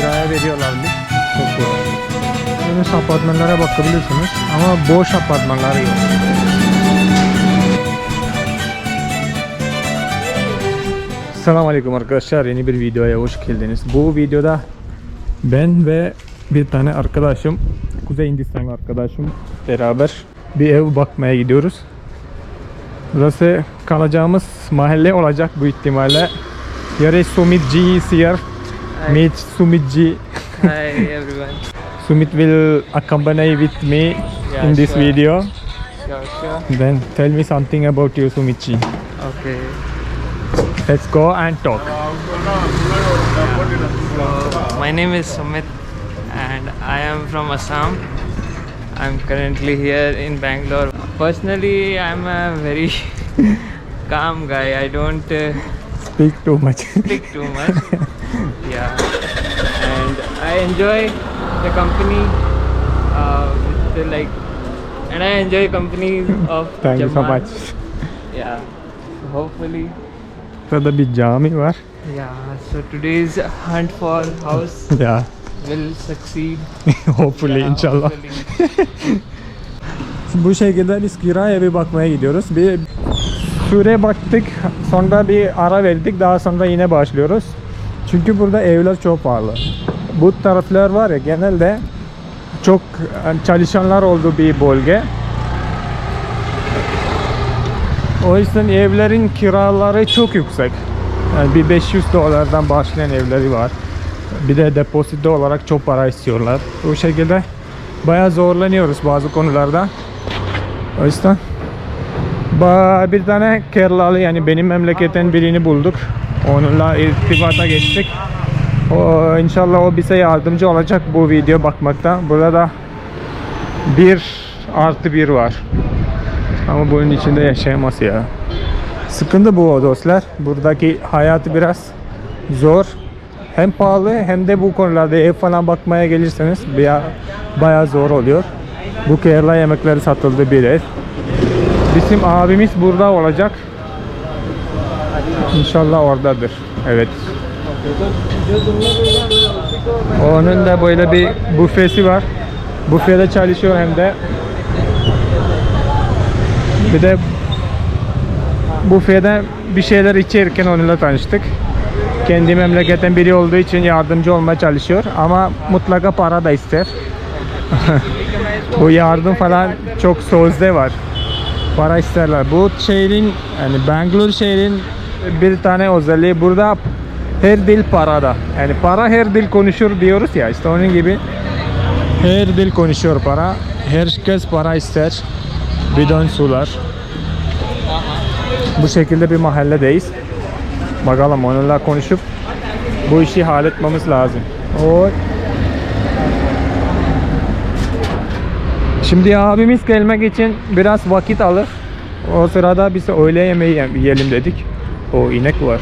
kiraya veriyorlarmış. Çok güzel. Böyle apartmanlara bakabilirsiniz ama boş apartmanlar yok. Selamünaleyküm arkadaşlar. Yeni bir videoya hoş geldiniz. Bu videoda ben ve bir tane arkadaşım, Kuzey Hindistanlı arkadaşım beraber bir ev bakmaya gidiyoruz. Burası kalacağımız mahalle olacak bu ihtimalle. Here is Sumit G is here. Hi. Meet Sumit G. Hi everyone. Sumit will accompany with me Yeah, in this sure. video. Sure, sure. Then tell me something about you Sumit G. Okay. Let's go and talk. So my name is Sumit and I am from Assam. I'm currently here in Bangalore. Personally, I'm a very calm guy. I don't uh, Speak too much. speak too much. I enjoy the company uh, with the, like and I enjoy company of Thank you so much. Yeah. So hopefully Burada bir cami var. Yeah, so today's hunt for house Ya. will succeed. Hopefully Yeah, inşallah. hopefully. Bu şekilde biz kira evi bakmaya gidiyoruz. Bir süre baktık, sonra bir ara verdik, daha sonra yine başlıyoruz. Çünkü burada evler çok pahalı. Bu taraflar var ya genelde çok çalışanlar olduğu bir bölge. O yüzden evlerin kiraları çok yüksek. Yani bir 500 dolardan başlayan evleri var. Bir de depozito olarak çok para istiyorlar. Bu şekilde bayağı zorlanıyoruz bazı konularda. O yüzden bir tane Keralalı yani benim memleketten birini bulduk. Onunla irtibata geçtik. O, inşallah o bize yardımcı olacak bu video bakmakta. Burada bir artı bir var. Ama bunun içinde yaşayamaz ya. Sıkıntı bu dostlar. Buradaki hayatı biraz zor. Hem pahalı hem de bu konularda ev falan bakmaya gelirseniz bayağı, bayağı zor oluyor. Bu Kerala yemekleri satıldığı bir ev. Bizim abimiz burada olacak. İnşallah oradadır. Evet. Onun da böyle bir büfesi var. Büfede çalışıyor hem de. Bir de büfede bir şeyler içerken onunla tanıştık. Kendi memleketten biri olduğu için yardımcı olmaya çalışıyor ama mutlaka para da ister. Bu yardım falan çok sözde var. Para isterler. Bu şehrin yani Bangalore şehrin bir tane özelliği burada her dil parada. Yani para her dil konuşur diyoruz ya işte onun gibi her dil konuşuyor para. Herkes para ister. Bidon sular. Bu şekilde bir mahalledeyiz. Bakalım onunla konuşup bu işi halletmemiz lazım. Oy. Şimdi abimiz gelmek için biraz vakit alır. O sırada biz öğle yemeği yem- yiyelim dedik. O inek var.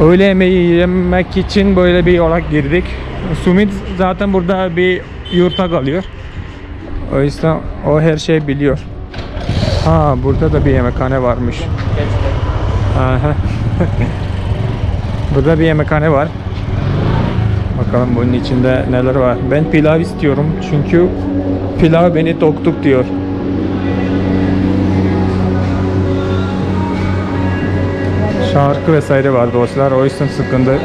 Öğle yemeği yemek için böyle bir yola girdik. Sumit zaten burada bir yurtta kalıyor. O yüzden o her şeyi biliyor. Ha burada da bir yemekhane varmış. Aha. burada bir yemekhane var. Bakalım bunun içinde neler var. Ben pilav istiyorum çünkü pilav beni tok tok diyor. Şarkı vesaire var dostlar. O yüzden sıkıntı.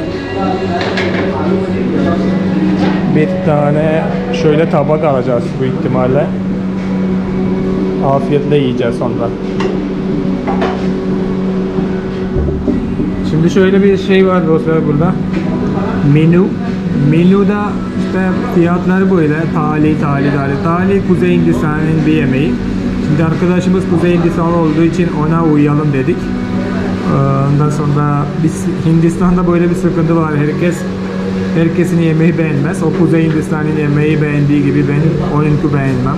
Bir tane şöyle tabak alacağız bu ihtimalle. Afiyetle yiyeceğiz sonra. Şimdi şöyle bir şey var dostlar burada. Menü. Menüde işte fiyatları böyle. Tali, tali, tali. Tali Kuzey Hindistan'ın bir yemeği. Şimdi arkadaşımız Kuzey Hindistanlı olduğu için ona uyalım dedik. Ee, Ondan sonra biz Hindistan'da böyle bir sıkıntı var. Herkes herkesin yemeği beğenmez. O Kuzey Hindistan'ın yemeği beğendiği gibi ben onunki beğenmem.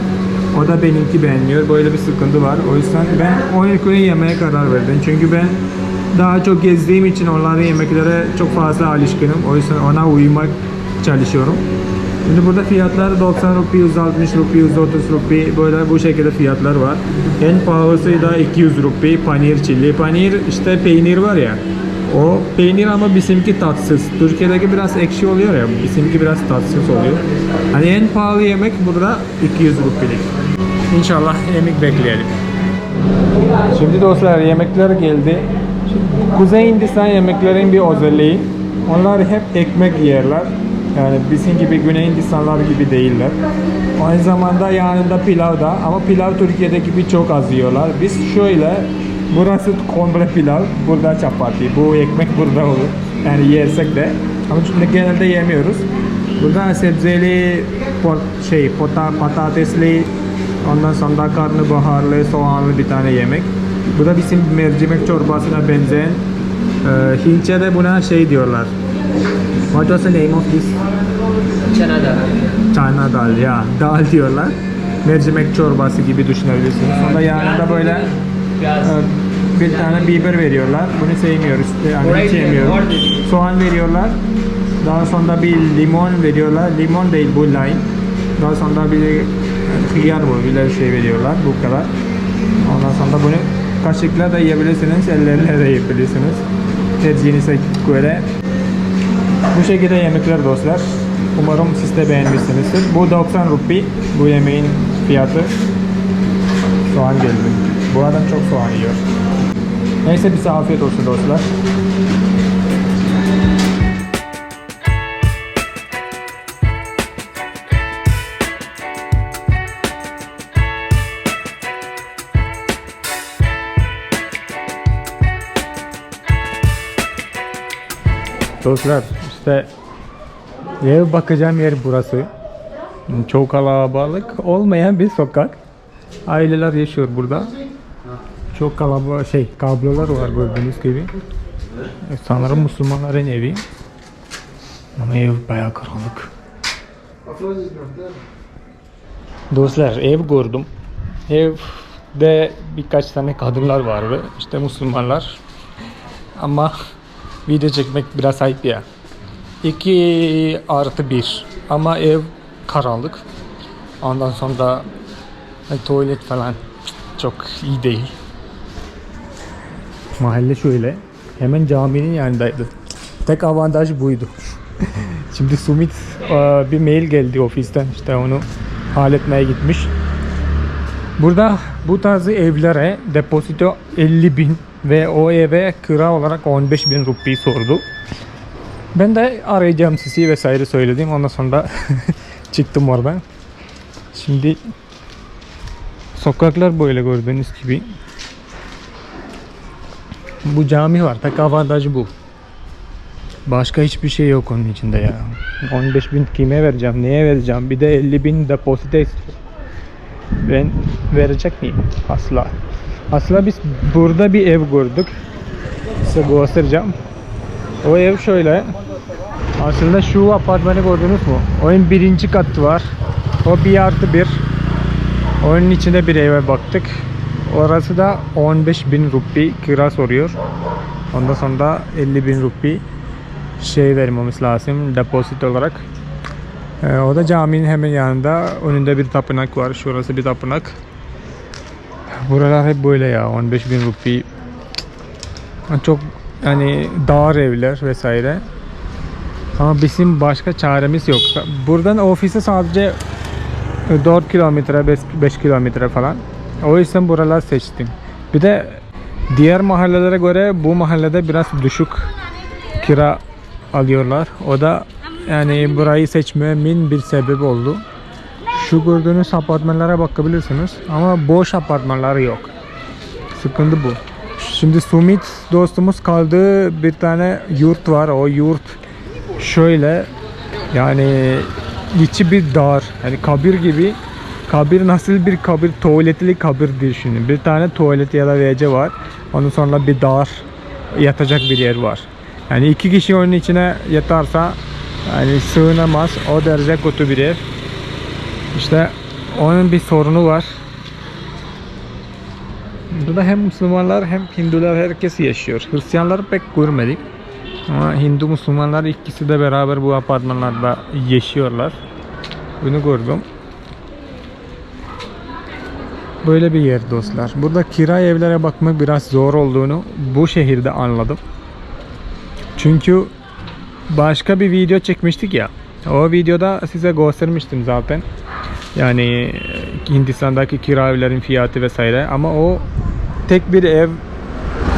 O da benimki beğenmiyor. Böyle bir sıkıntı var. O yüzden ben onunkiyi yemeye karar verdim. Çünkü ben daha çok gezdiğim için onların yemeklere çok fazla alışkınım. O yüzden ona uymak çalışıyorum. Şimdi burada fiyatlar 90 rupi, 160 rupi, 130 rupi böyle bu şekilde fiyatlar var. En pahalısı da 200 rupi panir çili. Panir işte peynir var ya O peynir ama bizimki tatsız. Türkiye'deki biraz ekşi oluyor ya, bizimki biraz tatsız oluyor. Hani en pahalı yemek burada 200 rupilik. İnşallah yemek bekleyelim. Şimdi dostlar yemekler geldi. Kuzey Hindistan yemeklerin bir özelliği. Onlar hep ekmek yerler. Yani bizim gibi Güney Hindistanlar gibi değiller. Aynı zamanda yanında pilav da ama pilav Türkiye'de gibi çok az yiyorlar. Biz şöyle burası komple pilav, burada çapati. Bu ekmek burada olur. Yani yersek de. Ama şimdi genelde yemiyoruz. Burada sebzeli por- şey pota, patatesli Ondan sonra karnabaharlı, soğanlı bir tane yemek. Bu da bizim mercimek çorbasına benzeyen. E, Hintçe'de buna şey diyorlar. What was the name of this? Chana dal. Chana dal ya. Dal diyorlar. Mercimek çorbası gibi düşünebilirsiniz. Sonra yanında böyle e, bir tane biber veriyorlar. Bunu sevmiyoruz. Yani hiç yemiyoruz. Soğan veriyorlar. Daha sonra bir limon veriyorlar. Limon değil bu lime. Daha sonra bir hıyar bu. Bir şey veriyorlar. Bu kadar. Ondan sonra bunu kaşıkla da yiyebilirsiniz. Ellerle de yiyebilirsiniz. Tercihinize göre. Bu şekilde yemekler dostlar. Umarım siz de beğenmişsinizdir. Bu 90 rupi. Bu yemeğin fiyatı. Soğan geldi. Bu adam çok soğan yiyor. Neyse bize afiyet olsun dostlar. Dostlar işte ev bakacağım yer burası. Çok kalabalık olmayan bir sokak. Aileler yaşıyor burada. Çok kalabalık şey kablolar var gördüğünüz gibi. Sanırım Müslümanların evi. Ama ev bayağı karanlık. Dostlar ev gördüm. Evde birkaç tane kadınlar vardı. İşte Müslümanlar. Ama video çekmek biraz ayıp ya. 2 artı 1 ama ev karanlık. Ondan sonra e, tuvalet falan çok iyi değil. Mahalle şöyle. Hemen caminin yanındaydı. Tek avantaj buydu. Şimdi Sumit e, bir mail geldi ofisten işte onu halletmeye gitmiş. Burada bu tarz evlere depozito 50 bin ve o eve kira olarak 15 bin rupi sordu. Ben de arayacağım sizi vesaire söyledim. Ondan sonra çıktım oradan. Şimdi sokaklar böyle gördüğünüz gibi. Bu cami var. Tek avantajı bu. Başka hiçbir şey yok onun içinde ya. 15 bin kime vereceğim, neye vereceğim? Bir de 50 bin depozito istiyor. Ben verecek miyim? Asla. Asla biz burada bir ev gördük. Size göstereceğim. O ev şöyle. Aslında şu apartmanı gördünüz mü? Onun birinci katı var. O bir artı bir. Onun içinde bir eve baktık. Orası da 15 bin rupi kira soruyor. Ondan sonra 50 bin rupi şey vermemiz lazım depozit olarak. Ee, o da caminin hemen yanında. Önünde bir tapınak var. Şurası bir tapınak. Buralar hep böyle ya. 15 bin rupi. Çok yani dar evler vesaire. Ama bizim başka çaremiz yok. Buradan ofise sadece 4 kilometre 5, 5 kilometre falan. O yüzden buralar seçtim. Bir de diğer mahallelere göre bu mahallede biraz düşük kira alıyorlar. O da yani burayı seçmemin bir sebebi oldu. Şu gördüğünüz apartmanlara bakabilirsiniz ama boş apartmanlar yok. Sıkıntı bu. Şimdi Sumit dostumuz kaldığı bir tane yurt var. O yurt şöyle yani içi bir dar. Yani kabir gibi. Kabir nasıl bir kabir? Tuvaletli kabir düşünün. Bir tane tuvalet ya da WC var. Ondan sonra bir dar yatacak bir yer var. Yani iki kişi onun içine yatarsa yani sığınamaz. O derece kötü bir ev. İşte onun bir sorunu var. Burada hem Müslümanlar hem Hindular herkes yaşıyor. Hristiyanları pek görmedik. Ama Hindu Müslümanlar ikisi de beraber bu apartmanlarda yaşıyorlar. Bunu gördüm. Böyle bir yer dostlar. Burada kira evlere bakmak biraz zor olduğunu bu şehirde anladım. Çünkü başka bir video çekmiştik ya. O videoda size göstermiştim zaten. Yani e, Hindistan'daki kira evlerin fiyatı vesaire ama o tek bir ev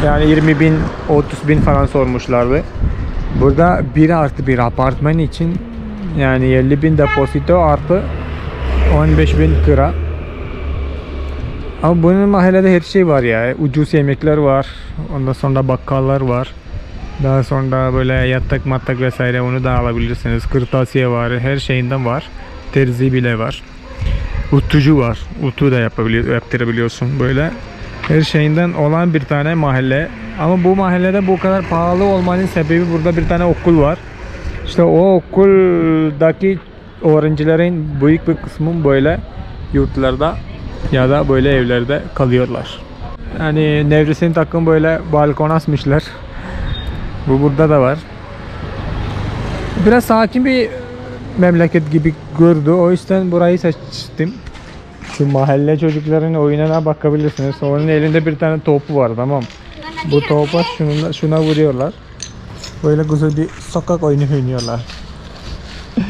yani 20 bin 30 bin falan sormuşlardı. Burada bir artı bir apartman için yani 50 bin depozito artı 15 bin kira. Ama bunun mahallede her şey var ya. Ucuz yemekler var. Ondan sonra bakkallar var. Daha sonra böyle yatak matak vesaire onu da alabilirsiniz. Kırtasiye var. Her şeyinden var. Terzi bile var. Utucu var. Utu da yapabiliyor, yaptırabiliyorsun. Böyle her şeyinden olan bir tane mahalle. Ama bu mahallede bu kadar pahalı olmanın sebebi burada bir tane okul var. İşte o okuldaki öğrencilerin büyük bir kısmı böyle yurtlarda ya da böyle evlerde kalıyorlar. Yani Nevresim takım böyle balkon asmışlar. Bu burada da var. Biraz sakin bir memleket gibi gördü. O yüzden burayı seçtim. Şu mahalle çocukların oyununa bakabilirsiniz. Onun elinde bir tane topu var tamam. Bu topa şuna, şuna vuruyorlar. Böyle güzel bir sokak oyunu oynuyorlar.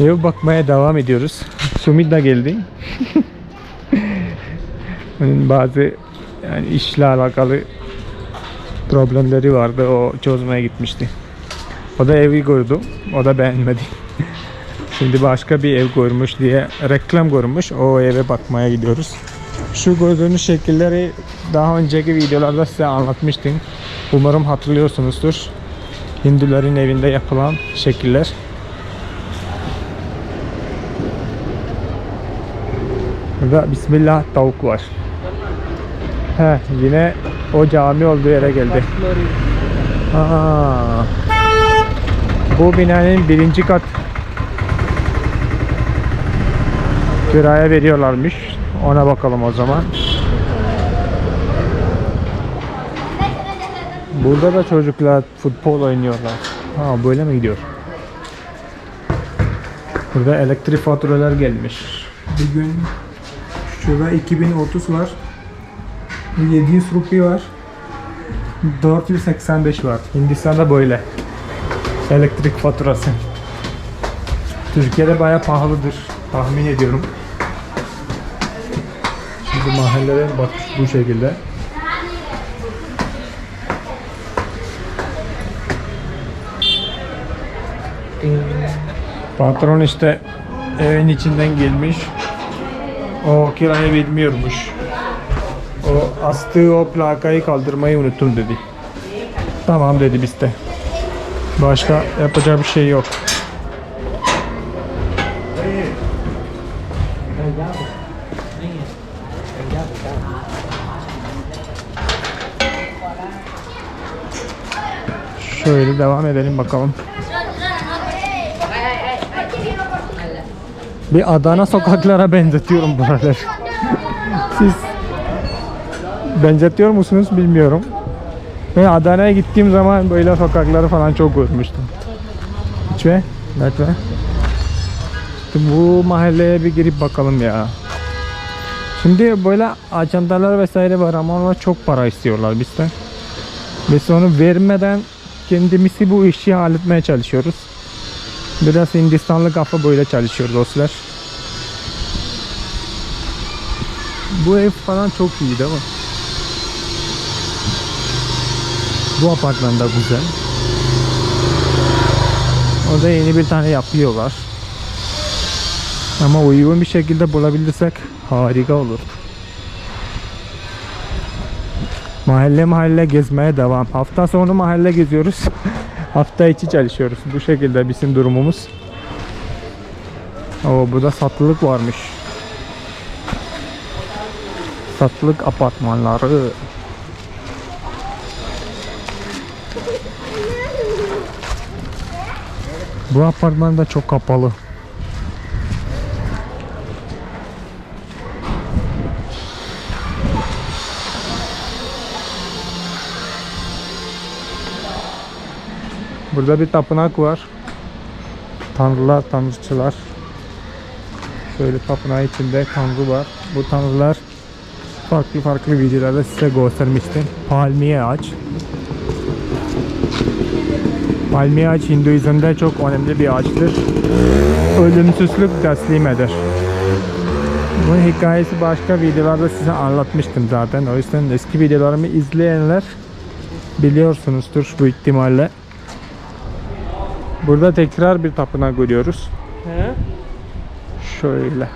Ev bakmaya devam ediyoruz. Sumit da geldi. Onun bazı yani işle alakalı problemleri vardı. O çözmeye gitmişti. O da evi gördü. O da beğenmedi. Şimdi başka bir ev görmüş diye reklam görmüş. O eve bakmaya gidiyoruz. Şu gördüğünüz şekilleri daha önceki videolarda size anlatmıştım. Umarım hatırlıyorsunuzdur. Hinduların evinde yapılan şekiller. Burada Bismillah tavuk var. He, yine o cami olduğu yere geldi. Aa, bu binanın birinci kat kiraya veriyorlarmış. Ona bakalım o zaman. Burada da çocuklar futbol oynuyorlar. Ha böyle mi gidiyor? Burada elektrik faturalar gelmiş. Bir gün şurada 2030 var. 700 rupi var. 485 var. Hindistan'da böyle. Elektrik faturası. Türkiye'de baya pahalıdır. Tahmin ediyorum. Şimdi mahallelerin bak bu şekilde. Patron işte evin içinden gelmiş. O kirayı bilmiyormuş. O astığı o plakayı kaldırmayı unuttum dedi. Tamam dedi biz de. Başka yapacak bir şey yok. Şöyle devam edelim bakalım. Bir Adana sokaklara benzetiyorum buraları. Siz benzetiyor musunuz bilmiyorum. Ben Adana'ya gittiğim zaman böyle sokakları falan çok görmüştüm. Lütfen, lütfen. İşte bu mahalleye bir girip bakalım ya. Şimdi böyle ajandalar vesaire var ama onlar çok para istiyorlar bizden. Biz onu vermeden kendimizi bu işi halletmeye çalışıyoruz. Biraz Hindistanlı kafa böyle çalışıyor dostlar. Bu ev falan çok iyi değil mi? Bu apartman da güzel. Orada yeni bir tane yapıyorlar. Ama uygun bir şekilde bulabilirsek harika olur. Mahalle mahalle gezmeye devam. Hafta sonu mahalle geziyoruz. Hafta içi çalışıyoruz. Bu şekilde bizim durumumuz. Oo, burada satılık varmış. Satılık apartmanları. Bu apartman da çok kapalı. Burada bir tapınak var. Tanrılar, tanrıçılar. Şöyle tapınağı içinde tanrı var. Bu tanrılar farklı farklı videolarda size göstermiştim. Palmiye ağaç. Palmiye ağaç Hinduizm'de çok önemli bir ağaçtır. Ölümsüzlük teslim eder. Bunun hikayesi başka videolarda size anlatmıştım zaten. O yüzden eski videolarımı izleyenler biliyorsunuzdur bu ihtimalle. Burada tekrar bir tapınak görüyoruz. Huh? Şöyle.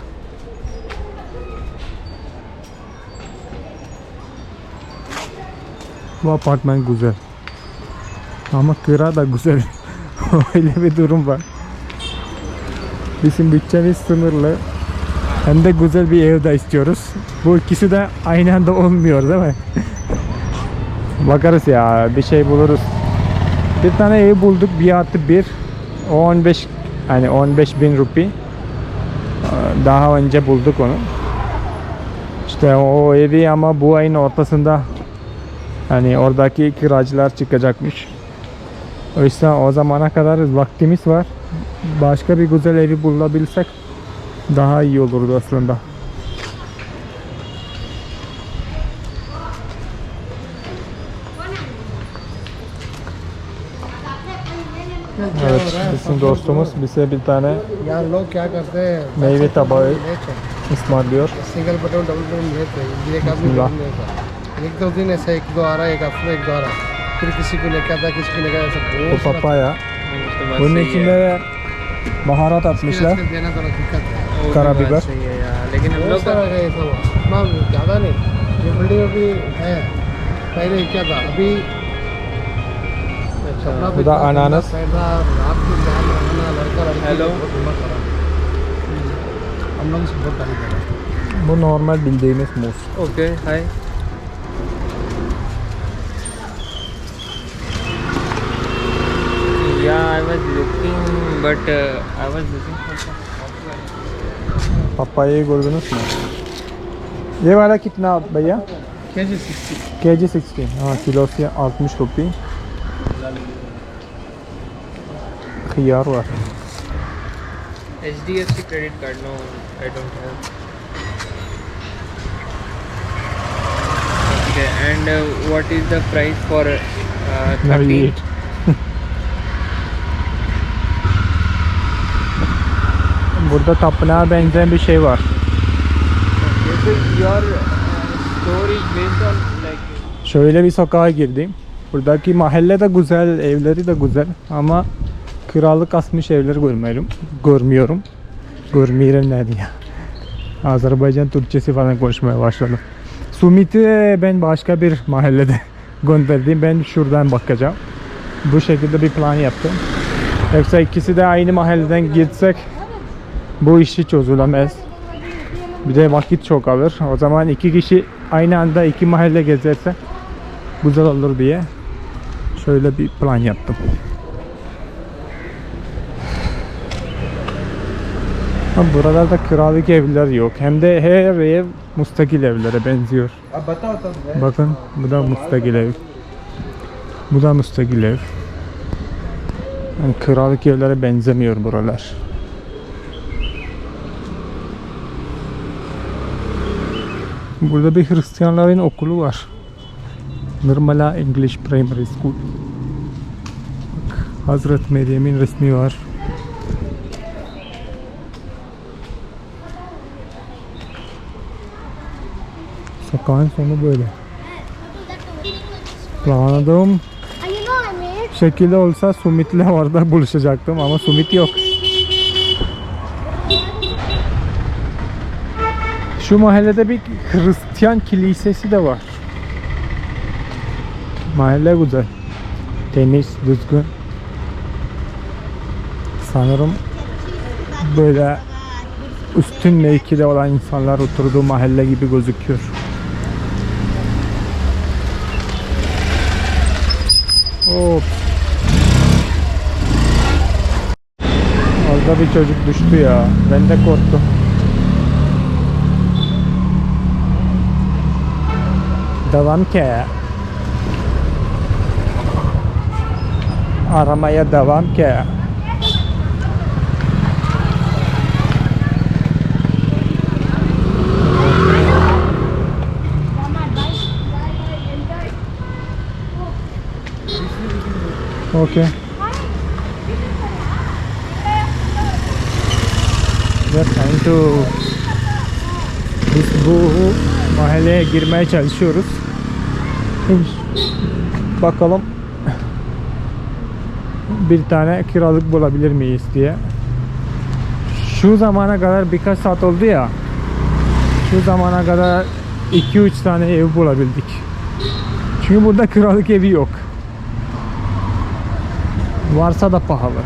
Bu apartman güzel. Ama kira da güzel. Öyle bir durum var. Bizim bütçemiz sınırlı. Hem de güzel bir ev de istiyoruz. Bu ikisi de aynı anda olmuyor değil mi? Bakarız ya bir şey buluruz. Bir tane ev bulduk bir artı bir. O 15 hani 15 bin rupi. Daha önce bulduk onu. İşte o evi ama bu ayın ortasında hani oradaki kiracılar çıkacakmış. O yüzden o zamana kadar vaktimiz var. Başka bir güzel evi bulabilsek daha iyi olurdu aslında. Evet, bizim dostumuz bize bir tane meyve tabağı ısmarlıyor. Bismillah. Petrol double petrol लेते हैं एक आदमी बिस्मिल्लाह। नहीं लेता एक दो दिन ऐसा एक दो आ रहा है एक हफ्ते एक दो आ रहा है फिर किसी को लेकर आता है किसी को लेकर ऐसा Bu बहुत सारा- papaya. तो बस Bunun सही है। içinde baharat atmışlar. इसके देना थोड़ा दिक्कत है वो भी कराबीबर। बात सही है यार लेकिन हम बहुत लोग सारा है ऐसा ना ज़्यादा नहीं ये बिल्डिंग अभी है पहले क्या था अभी कपड़ा Bu da ananas. पैदा रात को ध्यान रखना लड़का लड़की Hello. बहुत हिम्मत करा हम लोग से बहुत तारीफ कर रहे हैं Bu normal bildiğimiz muz. Okay hi Was looking but I was looking for पापा ये गोल्डन है ये वाला कितना भैया? के जी सिक्सटी। के हाँ किलो से आठमी टोपी। खियार हुआ। था H D F C credit card no I don't have and what is the price for thirty eight Burada tapınağa benzeyen bir şey var. Uh, Şöyle bir sokağa girdim. Buradaki mahalle de güzel, evleri de güzel ama kiralık asmış evleri görmüyorum. Görmüyorum. Görmüyorum ne diye. Azerbaycan Türkçesi falan konuşmaya başladım. Sumit'i ben başka bir mahallede gönderdim. Ben şuradan bakacağım. Bu şekilde bir plan yaptım. Yoksa ikisi de aynı mahalleden gitsek bu işi çözülemez. Bir de vakit çok alır. O zaman iki kişi aynı anda iki mahalle gezerse güzel olur diye şöyle bir plan yaptım. Buralarda kiralık evler yok. Hem de her ev mustakil evlere benziyor. Bakın bu da mustakil ev. Bu da mustakil ev. Yani kiralık evlere benzemiyor buralar. Burada bir Hristiyanların okulu var. Nirmala English Primary School. Bak, Hazret Meryem'in resmi var. Sokağın sonu böyle. Planladığım şekilde olsa Sumit'le orada buluşacaktım ama Sumit yok. Şu mahallede bir Hristiyan kilisesi de var. Mahalle güzel. Temiz, düzgün. Sanırım böyle üstün mevkide olan insanlar oturduğu mahalle gibi gözüküyor. Hop. Orada bir çocuk düştü ya. Ben de korktum. devam ki aramaya devam ki Okay. We're trying to biz bu mahalleye girmeye çalışıyoruz. Bakalım bir tane kiralık bulabilir miyiz diye. Şu zamana kadar birkaç saat oldu ya. Şu zamana kadar 2-3 tane ev bulabildik. Çünkü burada kiralık evi yok. Varsa da pahalı.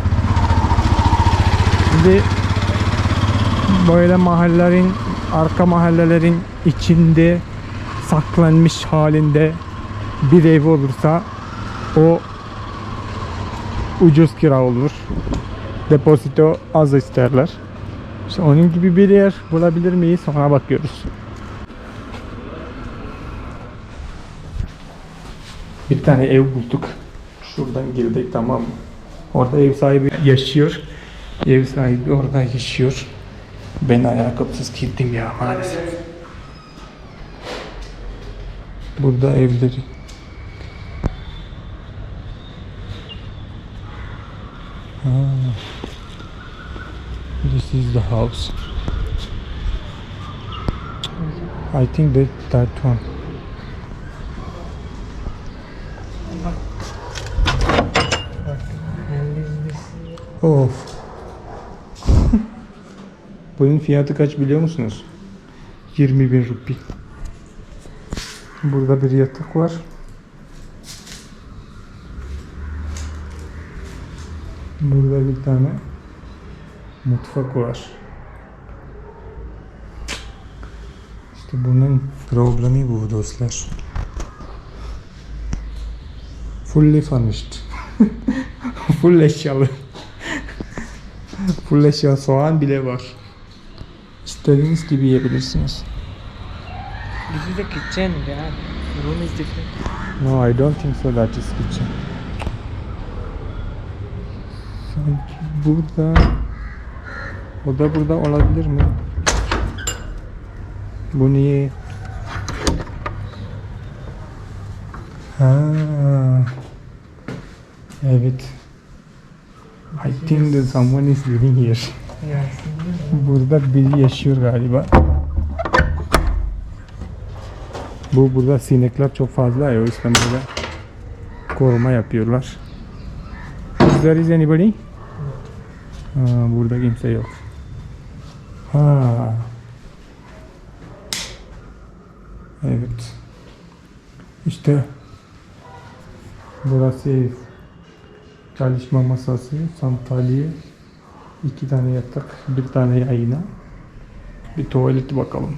Şimdi böyle mahallelerin arka mahallelerin içinde saklanmış halinde bir ev olursa o ucuz kira olur. Depozito az isterler. İşte onun gibi bir yer bulabilir miyiz? Ona bakıyoruz. Bir tane ev bulduk. Şuradan girdik tamam? Orada ev sahibi yaşıyor. Ev sahibi orada yaşıyor. Ben ayakkabısız girdim ya maalesef. Burada evleri. Ha. This is the house. I think that that one. Of. Bunun fiyatı kaç biliyor musunuz? 20 bin rupi. Burada bir yatak var. Burada bir tane mutfak var. İşte bunun problemi bu dostlar. Fully furnished. Full eşyalı. Full eşya soğan bile var. İstediğiniz gibi yiyebilirsiniz. This is the kitchen, yeah. Room is different. No, I don't think so that is kitchen. Sanki burada o da burada olabilir mi? Bu niye? Ha. Evet. I think that someone is living here. Burada biri yaşıyor galiba. Bu burada sinekler çok fazla ya o yüzden burada koruma yapıyorlar. There is anybody? Ha, burada kimse yok. Ha. Evet. İşte burası ev. Çalışma masası, sandalye, iki tane yatak, bir tane ayna, bir tuvalet bakalım.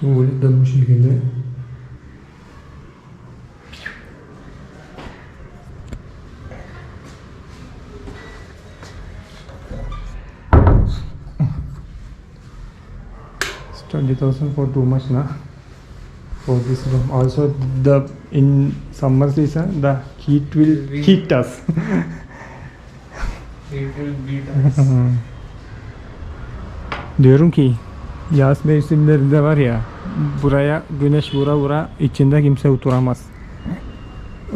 Tuvalet de bu şekilde. It's 20,000 for too much na for this room. Also the in summer season the heat will Will- heat us. It will beat us. Diyorum ki yaz mevsimlerinde var ya buraya güneş vura vura içinde kimse oturamaz.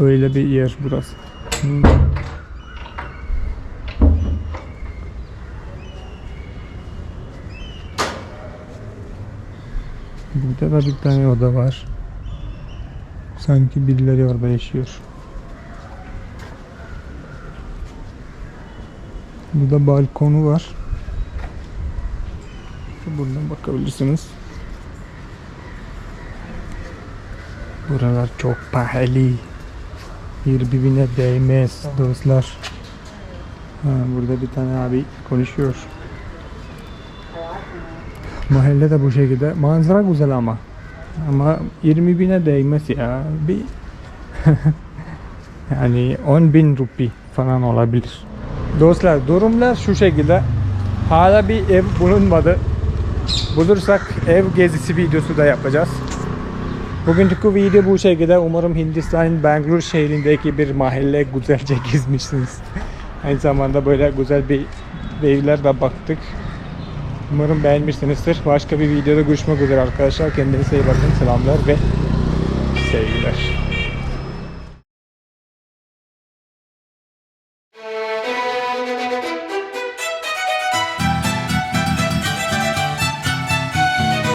Öyle bir yer burası. Burada da bir tane oda var. Sanki birileri orada yaşıyor. Burada balkonu var. Buradan bakabilirsiniz. Buralar çok pahalı. Birbirine değmez dostlar. Ha, burada bir tane abi konuşuyor. Mahalle de bu şekilde. Manzara güzel ama. Ama 20 bine değmez ya. Bir yani 10 bin rupi falan olabilir. Dostlar durumlar şu şekilde. Hala bir ev bulunmadı. Bulursak ev gezisi videosu da yapacağız. Bugünkü video bu şekilde. Umarım Hindistan'ın Bangalore şehrindeki bir mahalle güzelce gezmişsiniz. Aynı zamanda böyle güzel bir evler de baktık. Umarım beğenmişsinizdir. Başka bir videoda görüşmek üzere arkadaşlar. Kendinize iyi bakın. Selamlar ve sevgiler.